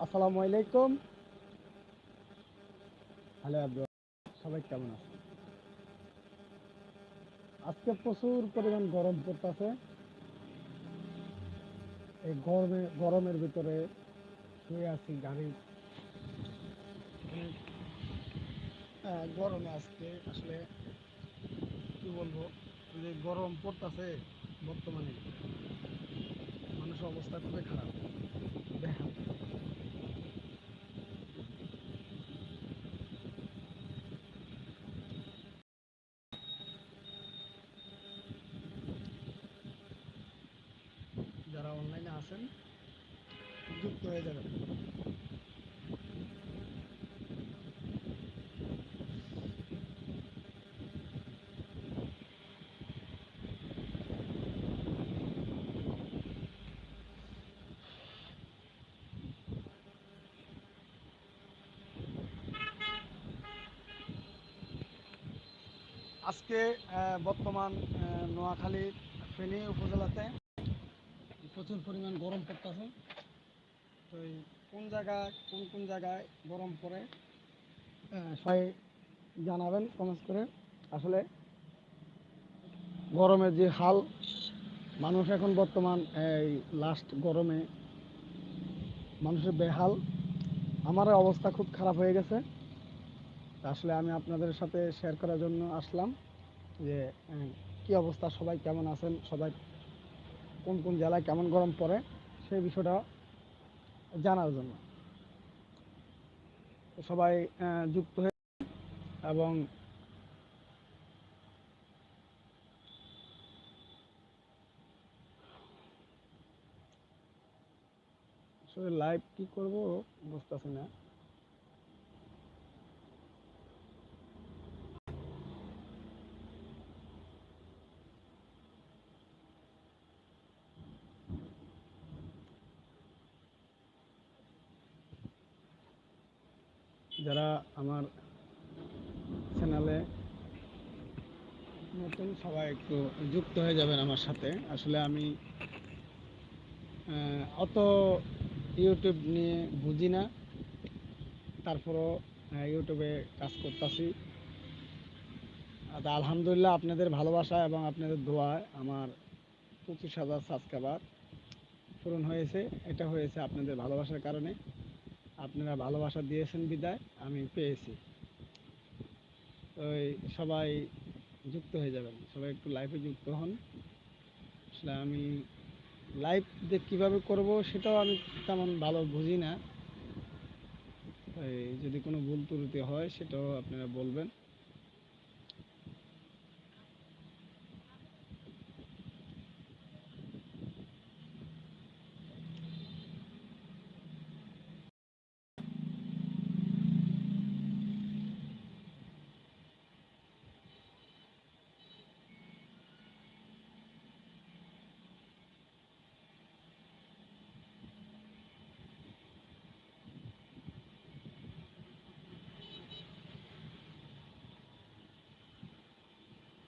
আসসালামু আলাইকুম। হ্যালো সবাই কেমন আছেন? আজকে প্রচুর পরিমাণ গরম পড়তেছে। এই গরমে গরমের ভিতরে শুয়ে আছি আহ, গরমে আজকে আসলে কি বলব যে গরম পড়তেছে বর্তমানে মানুষের অবস্থা খুবই খারাপ। দেখা যারা অনলাইনে আছেন যুক্ত হয়ে যাবেন আজকে বর্তমান নোয়াখালী ফেনী উপজেলাতে প্রচুর পরিমাণ গরম পড়তেছে। তো কোন জায়গায় কোন কোন জায়গায় গরম পড়ে সবাই জানাবেন কমেন্টস করে। আসলে গরমের যে হাল, মানুষ এখন বর্তমান, এই লাস্ট গরমে মানুষের বেহাল। আমার অবস্থা খুব খারাপ হয়ে গেছে। আসলে আমি আপনাদের সাথে শেয়ার করার জন্য আসলাম যে কি অবস্থা, সবাই কেমন আছেন? সবাই কোন কোন জেলায় কেমন গরম পড়ে সেই বিষয়টা জানার জন্য। সবাই যুক্ত হয়ে এবং লাইভ কি করব বুঝতেছি না। যারা আমার চ্যানেলে নতুন, সবাই একটু যুক্ত হয়ে যাবেন আমার সাথে। আসলে আমি অত ইউটিউব নিয়ে বুঝি না। তারপরও ইউটিউবে কাজ করতেছি। আলহামদুলিল্লাহ আপনাদের ভালোবাসা এবং আপনাদের দোয়ায় আমার পঁচিশ হাজার সাবস্ক্রাইবার পূরণ হয়েছে। এটা হয়েছে আপনাদের ভালোবাসার কারণে। আপনারা ভালোবাসা দিয়েছেন বিদায়, আমি পেয়েছি। ওই সবাই যুক্ত হয়ে যাবেন, সবাই একটু লাইফে যুক্ত হন। আসলে আমি লাইভ যে কীভাবে করব সেটাও আমি তেমন ভালো বুঝি না। যদি কোনো ভুল ত্রুটি হয় সেটাও আপনারা বলবেন।